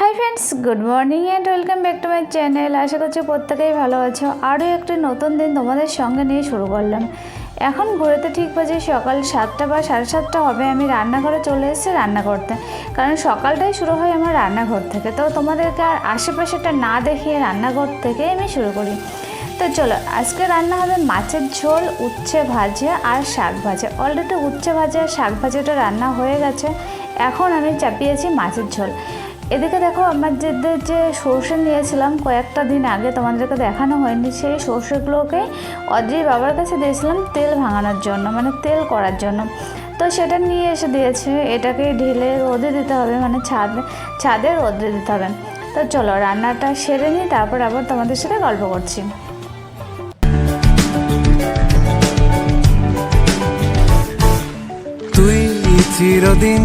Hi friends good morning and welcome back to my channel আশা করছি প্রত্যেকেই ভালো আছো। আরও একটি নতুন দিন তোমাদের সঙ্গে নিয়ে শুরু করলাম। এখন ঘুরেতে ঠিক বাজে সকাল সাতটা বা সাড়ে সাতটা হবে। আমি রান্নাঘরে চলে এসেছি রান্না করতে। কারণ সকালটাই শুরু হয় আমার রান্নাঘর থেকে। তো তোমাদেরকে আর আশেপাশেটা না দেখিয়ে রান্নাঘর থেকেই আমি শুরু করি। তো চলো, আজকে রান্না হবে মাছের ঝোল, উচ্ছে ভাজা আর শাক ভাজা। অলরেডি উচ্ছে ভাজা আর শাক ভাজাটা রান্না হয়ে গেছে। এখন আমি চাপিয়েছি মাছের ঝোল। এদিকে দেখো আমার যে যে সর্ষে নিয়েছিলাম কয়েকটা দিন আগে তোমাদেরকে দেখানো হয়নি, সেই সর্ষেগুলোকে অদ্রি বাবার কাছে দিয়েছিলাম তেল ভাঙানোর জন্য মানে তেল করার জন্য। তো সেটা নিয়ে এসে দিয়েছে, এটাকে ঢেলে রোদে দিতে হবে মানে ছাদ, ছাদে রোদে দিতে হবে। তো চলো রান্নাটা সেরে নিই, তারপর আবার তোমাদের সাথে গল্প করছি। তুই চিরদিন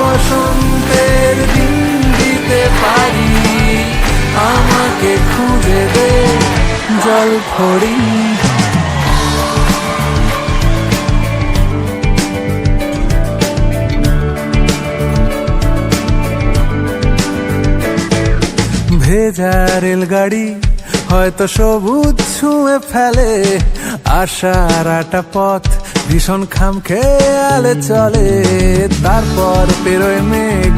বসন্তের দিন দিতে পারি, আমাকে খুঁজে দে জল ফড়ি ভেজা রেলগাড়ি হয়তো সবুজ ছুঁয়ে ফেলে আশার আটা পথ ভীষণ খাম খেয়ালে চলে, তারপর পেরোয় মেঘ,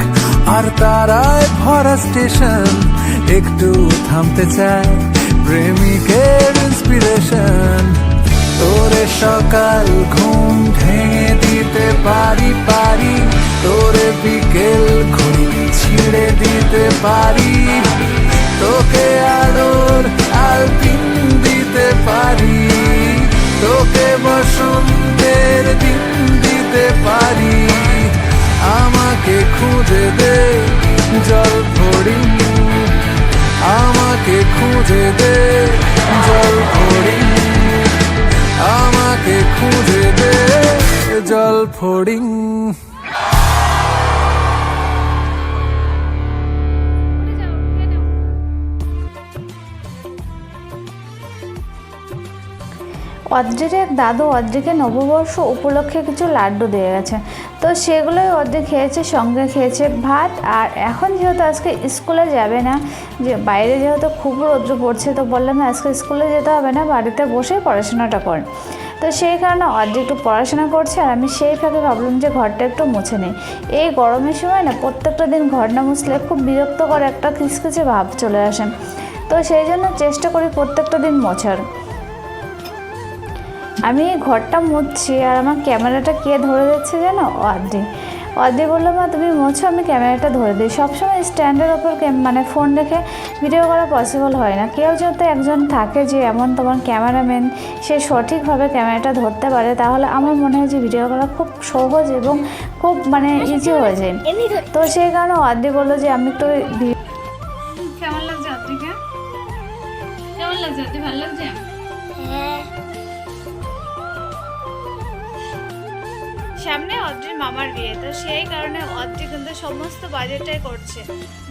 আর তারায় ভরা স্টেশন, একটু থামতে চায় প্রেমিকের ইন্সপিরেশন তোরে সকাল ঘুম ভেঙে দিতে পারি পারি, তোরে বিকেল ঘুম ছিঁড়ে দিতে পারি। তোকে আলোর আলপিন দিতে পারি, তোকে বসন্তের দিন দিতে পারি। আমাকে খুঁজে দে, জল ভরি। আমাকে খুঁজে দে, জল ভরি। আমাকে খুঁজে দে, জল ফড়িং অদ্রির এক দাদু অদ্রিকে নববর্ষ উপলক্ষে কিছু লাড্ডু দিয়ে গেছে। তো সেগুলোই অদ্রি খেয়েছে, সঙ্গে খেয়েছে ভাত। আর এখন যেহেতু আজকে স্কুলে যাবে না, যে বাইরে যেহেতু খুব রৌদ্র পড়ছে, তো বললাম আজকে স্কুলে যেতে হবে না, বাড়িতে বসেই পড়াশোনাটা কর। তো সেই কারণে অর্ধেক একটু পড়াশোনা করছে, আর আমি সেই ফাঁকে ভাবলাম যে ঘরটা একটু মুছে নেই। এই গরমের সময় না, প্রত্যেকটা দিন ঘর না মুছলে খুব বিরক্তকর একটা কিচকিচে ভাব চলে আসে। তো সেই জন্য চেষ্টা করি প্রত্যেকটা দিন মোছার। আমি এই ঘরটা মুছছি আর আমার ক্যামেরাটা কে ধরে দিচ্ছে জানো অর্ধে অর্ধে বলল মা তুমি মোছো আমি ক্যামেরাটা ধরে দিই। সবসময় স্ট্যান্ডের ওপর মানে ফোন রেখে ভিডিও করা পসিবল হয় না। কেউ যদি একজন থাকে যে এমন তোমার ক্যামেরাম্যান সে সঠিকভাবে ক্যামেরাটা ধরতে পারে তাহলে আমার মনে হয় যে ভিডিও করা খুব সহজ এবং খুব মানে ইজি হয়ে যায়। তো সেই কারণে অর্ধে বলল যে আমি একটু ভি- কেমন লাগছে অদ্রিকা কেমন লাগছে অদ্রি ভালো লাগছে? সামনে অদ্রির মামার বিয়ে, তো সেই কারণে অদ্রি কিন্তু সমস্ত বাজারটাই করছে।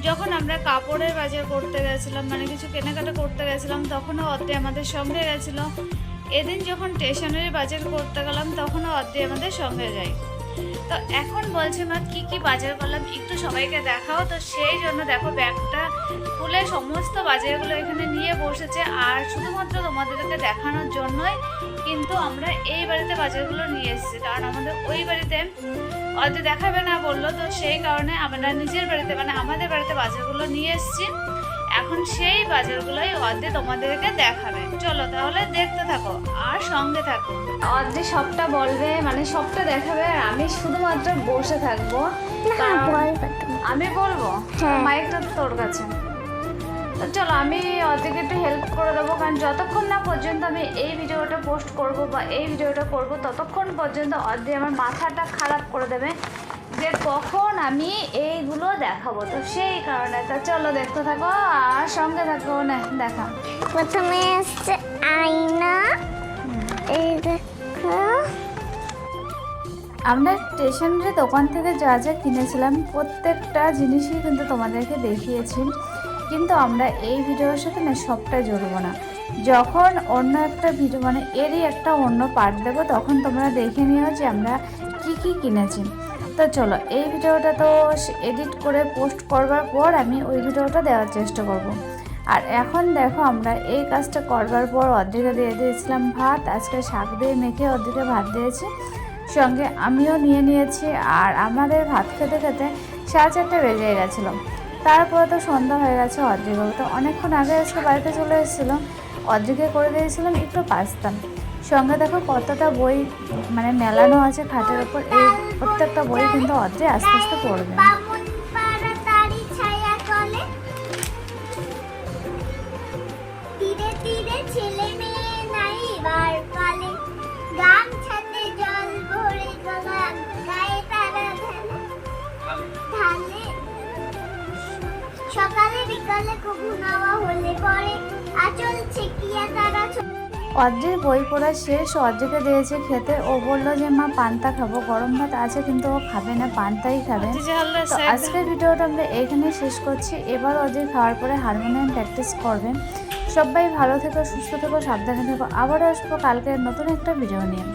যখন আমরা কাপড়ের বাজার করতে গেছিলাম মানে কিছু কেনাকাটা করতে গেছিলাম, তখনও অদ্রি আমাদের সঙ্গে গেছিল। এদিন যখন স্টেশনারি বাজার করতে গেলাম, তখনও অদ্রি আমাদের সঙ্গে যায়। তো এখন বলছে, মা, কি কি বাজার করলাম? একটু সবাইকে দেখাও। তো সেই জন্য দেখো, ব্যাগটা খুলে সমস্ত বাজারগুলো এখানে নিয়ে বসেছে। আর শুধুমাত্র তোমাদেরকে দেখানোর জন্যই কিন্তু আমরা এই বাড়িতে বাজারগুলো নিয়ে এসেছি। কারণ আমাদের ওই বাড়িতে অর্ধে দেখাবে না বলল। তো সেই কারণে আমরা নিজের বাড়িতে মানে আমাদের বাড়িতে বাজারগুলো নিয়ে এসেছি। এখন সেই বাজারগুলোই অর্ধে তোমাদেরকে দেখাবে। চলো তাহলে দেখতে থাকো আর সঙ্গে থাকো। অর্ধে সবটা বলবে মানে সবটা দেখাবে আর আমি শুধুমাত্র বসে থাকব। আমি বলব? হ্যাঁ। মাইকটা তো তোর কাছে। তো চলো আমি অর্ধেক একটু হেল্প করে দেবো কারণ যতক্ষণ না পর্যন্ত আমি এই ভিডিওটা পোস্ট করব বা এই ভিডিওটা করব ততক্ষণ পর্যন্ত অর্ধে আমার মাথাটা খারাপ করে দেবে যে কখন আমি এইগুলো দেখাবো। তো সেই কারণে তো চলো দেখতে থাকো আর সঙ্গে থাকো না দেখা। প্রথমে এসছে আয়না। এই দেখো। আমরা স্টেশনারি দোকান থেকে যা যা কিনেছিলাম প্রত্যেকটা জিনিসই কিন্তু তোমাদেরকে দেখিয়েছি। কিন্তু আমরা এই ভিডিওর সাথে না সবটা জড়বো না। যখন অন্য একটা ভিডিও মানে এরই একটা অন্য পার্ট দেবো, তখন তোমরা দেখে নিও যে আমরা কি কি কিনেছি। তো চলো, এই ভিডিওটা তো এডিট করে পোস্ট করবার পর আমি ওই ভিডিওটা দেওয়ার চেষ্টা করব। আর এখন দেখো আমরা এই কাজটা করবার পর অর্ধেকে দিয়ে দিয়েছিলাম ভাত, আজকে শাক দিয়ে মেখে অর্ধেকে ভাত দিয়েছি। সঙ্গে আমিও নিয়ে নিয়েছি, আর আমাদের ভাত খেতে খেতে সাড়ে চারটে বেজে গেছিল। তারপরে তো সন্ধ্যা হয়ে গেছে অর্ধেক তো অনেকক্ষণ আগে আজকে বাড়িতে চলে এসেছিলাম। অদ্রিকে করে দিয়েছিলাম একটু পাস্তা। সঙ্গে দেখো কতটা বই মানে মেলানো আছে খাটের ওপর। এই প্রত্যেকটা বই কিন্তু অদ্রে আস্তে আস্তে পড়বে। সকালে বিকালে কবু নাওয়া হলে পরে আচল ছেকিয়া তারা বই পড়া শেষ অর্ধেকে দিয়েছে খেতে। ও বলল যে মা পান্তা খাব। গরম ভাত আছে কিন্তু ও খাবে না পান্তাই খাবে। তো আজকের ভিডিওটা আমরা এখানে শেষ করছি। এবার ওদের খাওয়ার পরে হারমোনিয়াম প্র্যাকটিস করবেন। সবাই ভালো থেকো সুস্থ থেকো সাবধানে থেকো। আবারও আসব কালকে নতুন একটা ভিডিও নিয়ে।